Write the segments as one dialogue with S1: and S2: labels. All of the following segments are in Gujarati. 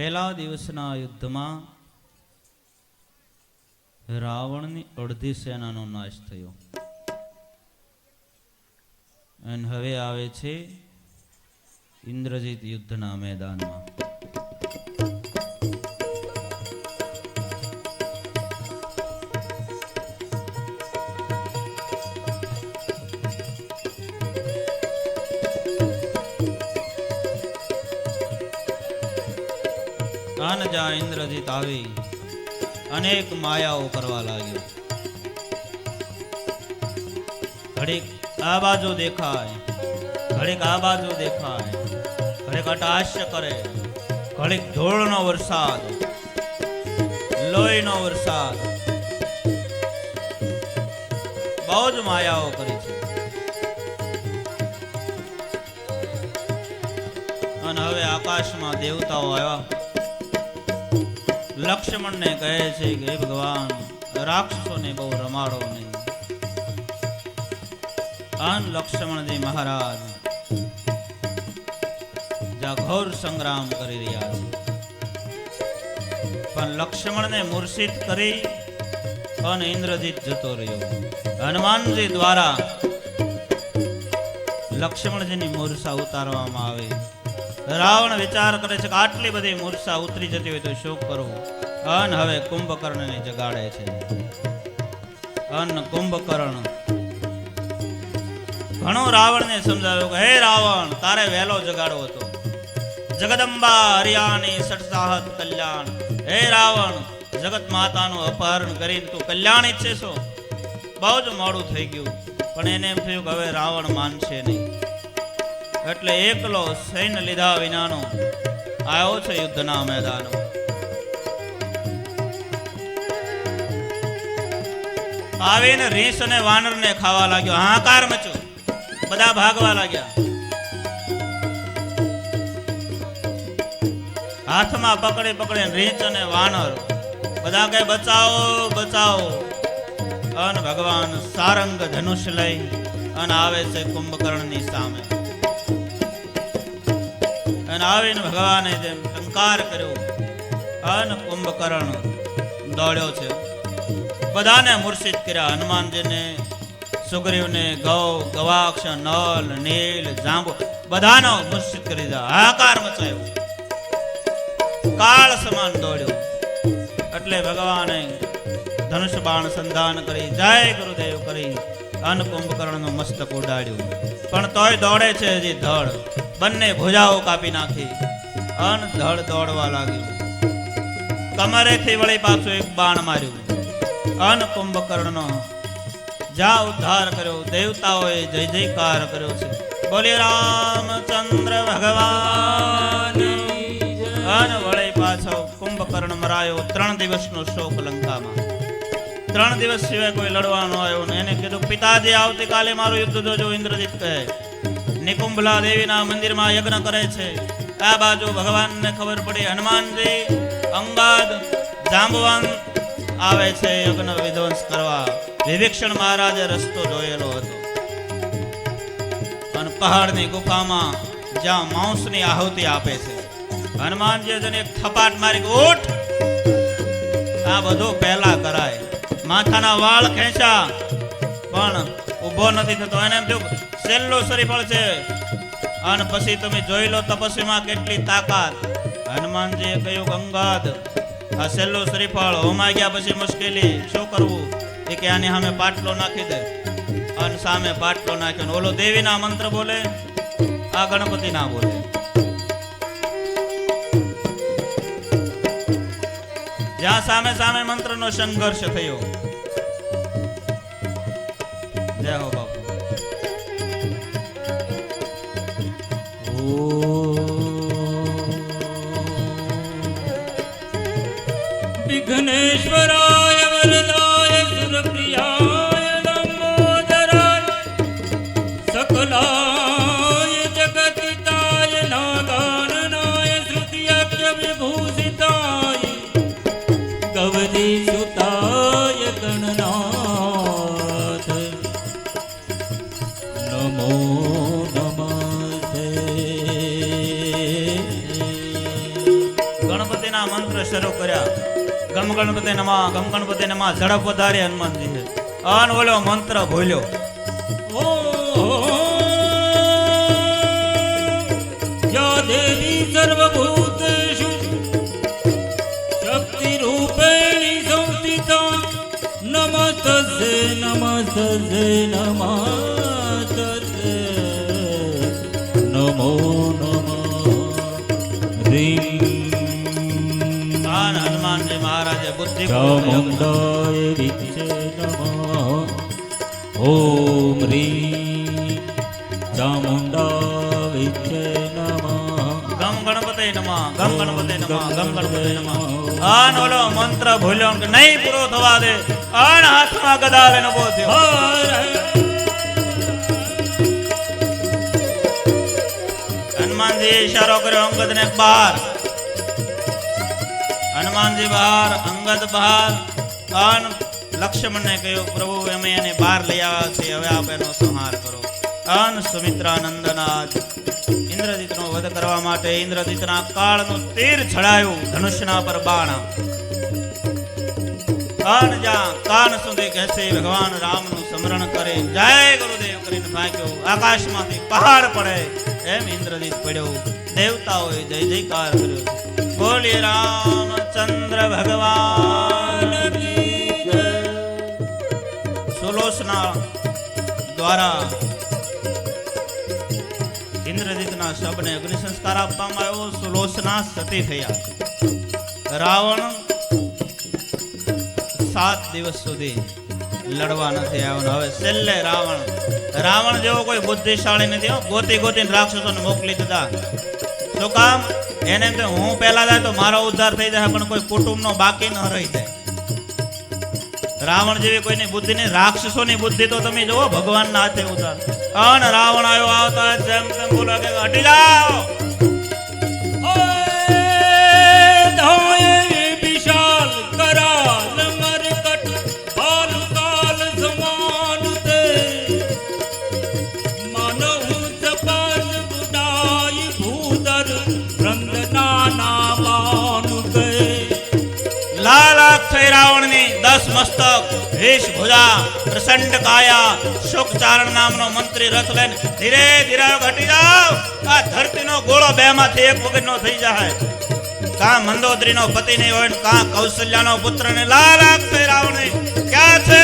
S1: પહેલા દિવસના યુદ્ધમાં રાવણની અડધી સેનાનો નાશ થયો. અને હવે આવે છે ઇન્દ્રજીત યુદ્ધના મેદાનમાં. કાન જા ઇન્દ્રજીત આવી અનેક માયાઓ કરવા લાગ્યો. ઘડીક આ બાજુ દેખાય, ઘડીક આ બાજુ દેખાય, ઘડીક અટાશ્ય કરે, ઘડીક ધોળનો વરસાદ, લોહીનો વરસાદ. બહુ જ માયાઓ કરી છે. અને હવે આકાશમાં દેવતાઓ આવ્યા. લક્ષ્મણને કહે છે કે ભગવાન, રાક્ષસોને બહુ રમાડો નહીં. અન લક્ષ્મણજી મહારાજ જ્યાં ઘોર સંગ્રામ કરી રહ્યા છે. પણ લક્ષ્મણને મૂર્છિત કરી અને ઇન્દ્રજીત જતો રહ્યો. હનુમાનજી દ્વારા લક્ષ્મણજીની મૂર્છા ઉતારવામાં આવે. રાવણ વિચાર કરે છે કે આટલી બધી મૂર્છા ઉતરી જતી હોય તો શું કરવું? અન હવે કુંભકર્ણને જગાડે છે. અન કુંભકર્ણ. ઘણો રાવણને સમજાવ્યો કે, હે રાવણ, તારે વહેલો જગાડવો હતો. જગદંબા હરિયાની સટસાહત કલ્યાણ. હે રાવણ, જગત માતાનું અપહરણ કરીને તું કલ્યાણ ઈચ્છે છો બહુ જ મોડું થઈ ગયું. પણ એને એમ થયું કે હવે રાવણ માનશે નહીં. એટલે એકલો સૈન્ય લીધા વિનાનો આવ્યો છે યુદ્ધના મેદાનમાં. આવીને રીસ અને વાનર ને ખાવા લાગ્યો. હાકાર મચ્યો. બધા ભાગવા લાગ્યા. હાથમાં પકડી પકડે રીંચ અને વાનર. બધા કઈ બચાવો બચાવો. અન ભગવાન સારંગ ધનુષ લઈ અને આવે છે કુંભકર્ણની સામે. અને આવીને ભગવાને જેમ ટંકાર કર્યો અન કુંભકર્ણ દોડ્યો છે. બધાને મૂર્છિત કર્યા. હનુમાનજીને, સુગ્રીવને ગૌ ગવાક્ષ નલ નીલ, જાંબુ, બધાનો મૂર્છિત કરી દીધા. હાકાર મચાયો. કાળ સમાન દોડ્યો. એટલે ભગવાને ધનુષ બાણ સંધાન કરી, જય ગુરુદેવ કરી. અન કુંભકર્ણનું મસ્તક ઉડાડ્યું. પણ તોય દોડે છે હજી ધડ. બંને ભુજાઓ કાપી નાખી. અન ધડ દોડવા લાગ્યું. કમરેથી વળી પાછું એક બાણ માર્યું. અન કુંભકર્ણનો જા ઉદ્ધાર કર્યો. દેવતાઓએ જય જયકાર કર્યો છે. બોલે, રામચંદ્ર ભગવાન. અન વળી પાછો કુંભકર્ણ મરાયો. ત્રણ દિવસનો શોક લંકામાં. ત્રણ દિવસ સિવાય કોઈ લડવા ન આવ્યો ને. એને કીધું, પિતાજી, આવતીકાલે મારું યુદ્ધ જોજો ઇન્દ્રજીત કહે. નિકુંભલા દેવીના મંદિરમાં યજ્ઞ કરે છે. આ બાજુ ભગવાનને ખબર પડી, હનુમાનજી અંગાદ જાંબવાન આવે છે યજ્ઞ વિધ્વંસ કરવા. વિભીક્ષણ મહારાજે રસ્તો જોયેલો હતો. અને પહાડની ગુફામાં જ્યાં માંસની આહુતિ આપે છે. હનુમાનજી એક થપાટ મારી ઉઠ! આ બધું પહેલા કરાય. માથાના વાળ ખેંચા. પણ ઊભો નથી થતો. એને એમ થયું, છેલ્લું શરીફળ છે. અને પછી તમે જોઈ લો તપસ્વીમાં કેટલી તાકાત. હનુમાનજીએ કહ્યું ગંગાદ આ છેલ્લું શ્રીફળ હોમાઈ ગયા પછી મુશ્કેલી. શું કરવું? એ કે, આની સામે પાટલો નાખી દે. અને સામે પાટલો નાખ્યો ઓલો દેવીના મંત્ર બોલે, આ ગણપતિ ના બોલે. જ્યાં સામે સામે મંત્રનો સંઘર્ષ થયો. જય હો બાપુ.
S2: નમો નમસ્તે
S1: મંત્ર શરૂ કર્યા. ગમ ગણપતિ નમા ગમ ગણપતિ નમા ઝડપ વધારે હનુમાનજી. અન ઓલો મંત્ર ભૂલ્યો
S2: દેવી સર્વભૂતેષુ શક્તિરૂપેણી સંસ્થિતા નમસ્તે નમસ્તે નમસ્તે નમો નમ રીમ
S1: અન હનુમાનજી મહારાજે બુદ્ધિ
S2: ચામુંડાય વિદ્ય નમઃ ઓમ રીમ ચામુંડા વિદ્ય નમઃ
S1: ગમ ગણપતિ નમા ગમ ગણપતિ નમા. ગમ ગણપતિ નમા અન ઓલો મંત્ર ભૂલ્યો નહીં પૂરો થવા દે. અન હાથમાં ગદા લઈને થયો હનુમાનજી ઈશારો કર્યો અંગદ ને બહાર. હનુમાનજી બહાર, અંગદ બહાર. અન લક્ષ્મણ ને કહ્યું, પ્રભુ, અમે એને બહાર લઈ આવ્યા છે હવે આપ એનો સંહાર કરો. અન સુમિત્રાનંદનાથ ઇન્દ્રજીતનો વધ કરવા માટે ઇન્દ્રજીતના કાળનું તીર છડાયું ધનુષ્યના પર બાણ. અન જ્યાં કાન સુધી કહેશે, ભગવાન રામનું સ્મરણ કરે. જય ગુરુદેવ કરીને ભાગ્યો આકાશમાંથી પહાડ પડે. એમ ઇન્દ્રજીત પડ્યો દેવતાઓએ જય જયકાર કર્યો. બોલીએ રામચંદ્ર ભગવાન સુલોચના દ્વારા ઇન્દ્રજીતના શબને અગ્નિ સંસ્કાર આપવામાં આવ્યો. સુલોચના સતી થયા. રાવણ સાત દિવસ સુધી લડવા નથી આવવાનું હવે છેલ્લે રાવણ. રાવણ જેવો કોઈ બુદ્ધિશાળી નથી ગોતી ગોતી ગોતીને રાક્ષસોને મોકલી દીધા. શું કામ? એને હું પહેલા જાય તો મારો ઉદ્ધાર થઈ જાય, પણ કોઈ કુટુંબનો બાકી ન રહી જાય. રાવણ જેવી કોઈની બુદ્ધિ નહીં. રાક્ષસોની બુદ્ધિ તો તમે જુઓ, ભગવાનના હાથે ઉતાર અન રાવણ આવ્યો, આવતા જેમ તેમ બોલો હટી જાઓ. ધરતીનો ગોળો બે માંથી એક વગરનો થઈ જાય. કા મંદોદરીનો પતિ નહીં હોય કા કૌશલ્યાનો પુત્ર ને લાલ આંખ થઈ ક્યાં છે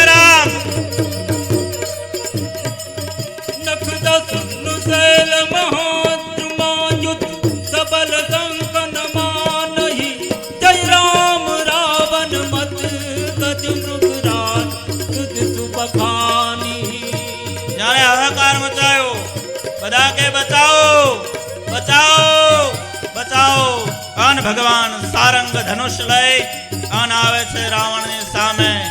S1: બચાવો બચાવો બચાવો. અન ભગવાન સારંગ ધનુષ લઈ અન આવે છે રાવણની સામે.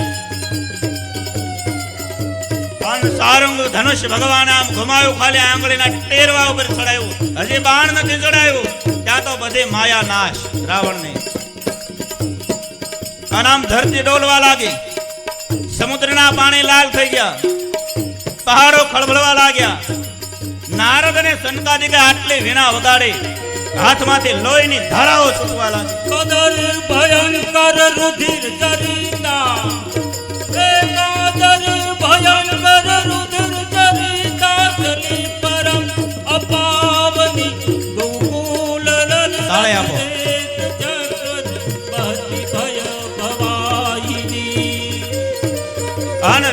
S1: અન સારંગ ધનુષ ભગવાન આમ ઘુમાયું, ખાલી આંગળીના ટેરવા ઉપર ચડાયું. હજી બાણ નથી ચડાયું. ત્યાં તો બધી માયા નાશ રાવણની. અને આમ ધરતી ડોલવા લાગી. સમુદ્રના પાણી લાલ થઈ ગયા. પહાડો ખળભળવા લાગ્યા. નારદ અને સનકાદિકે આટલી વીણા વગાડી હાથમાંથી લોહીની ધારાઓ છૂટવા લાગી.
S2: કદર ભયંકર રુધિર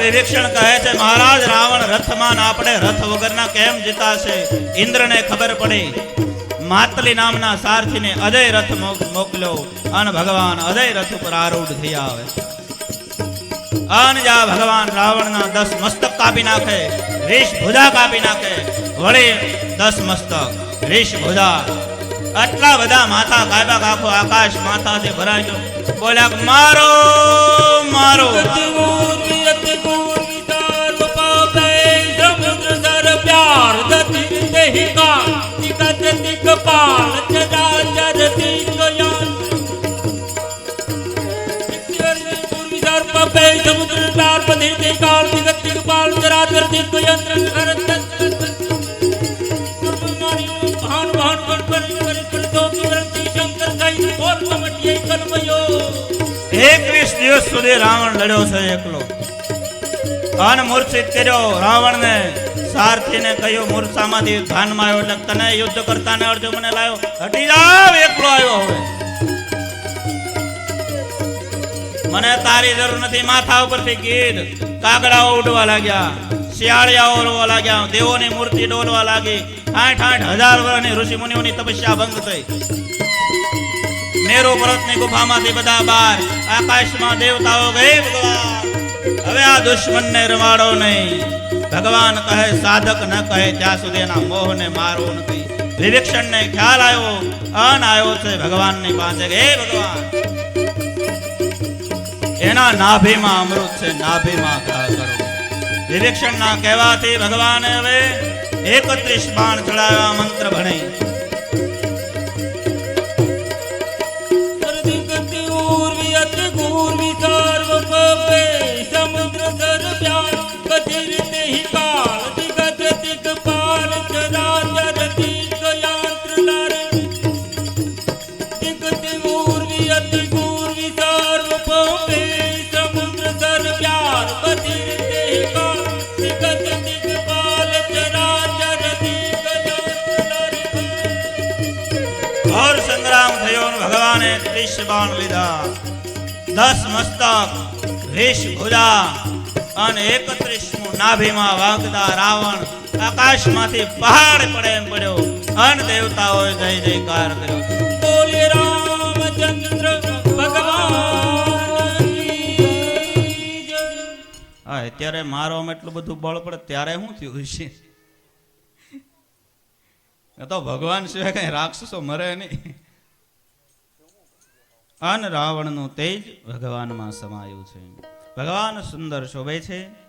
S1: અને વિભીક્ષણ કહે છે મહારાજ રાવણ રથમાં ને આપણે રથ વગરના કેમ જીતાશે? ઇન્દ્રને ખબર પડી. માતલી નામના સારથીને અજય રથ મોક- મોકલ્યો અને ભગવાન અજય રથ ઉપર આરૂઢ થયા આવે. અને જા ભગવાન રાવણના દસ મસ્તક કાપી નાખે, રીશ ભુજા કાપી નાખે, વળી દસ મસ્તક, રીશ ભુજા. આટલા બધા માથા કાપ્યા આખો આકાશ માથાથી ભરાઈ ગયો. બોલ્યા કે, મારો મારો
S2: શંકર જન્મયો
S1: એકવીસ દિવસ સુધી રાવણ લડ્યો છે એકલો. અને મૂર્છિત કર્યો. રાવણને સારથીને કહ્યું, મૂર્છામાંથી ભાનમાં આવ્યો એટલે તને યુદ્ધ કરતા ને અર્જુન મને લાવ્યો હટી જાવ એકલો આવ્યો હવે. મને તારી જરૂર નથી. માથા ઉપરથી ગીધ કાગડાઓ ઉડવા લાગ્યા, શિયાળિયાઓ રોવા લાગ્યા, દેવોની મૂર્તિ ડોલવા લાગી. આઠ આઠ હજાર વર્ષની ઋષિ મુનિઓની તપસ્યા ભંગ થઈ. મેરો પર્વતની ગુફામાંથી બધા બાર આકાશમાં દેવતાઓ ગઈ ભગવાન. હવે આ દુશ્મનને રમાડો નહીં. ભગવાન કહે સાધક ન કહે ત્યાં સુધી એના મોહને મારવો નથી. વિભીક્ષણને ખ્યાલ આવ્યો? અન આવ્યો છે ભગવાનની પાસે કે, હે ભગવાન! એના નાભીમાં અમૃત છે નાભીમાં ઘા કરો. વિભીક્ષણના કહેવાથી ભગવાને હવે એકત્રીસ બાણ ચડાવ્યા મંત્ર ભણી ભગવાને ત્રીસ બાણ લીધા. દસ મસ્તક વીસ ભુજા અને એકત્રીસમું નાભીમાં વાગતા રાવણ આકાશમાંથી પહાડ પડે એમ પડ્યો. અન દેવતાઓએ જય જયકાર કર્યો. હા, અત્યારે મારવામાં એટલું બધું બળ પડે, ત્યારે શું થયું છે તો ભગવાન સિવાય કઈ રાક્ષસો મરે નહીં. અન રાવણનું તેજ ભગવાનમાં સમાયું છે. ભગવાન સુંદર શોભે છે.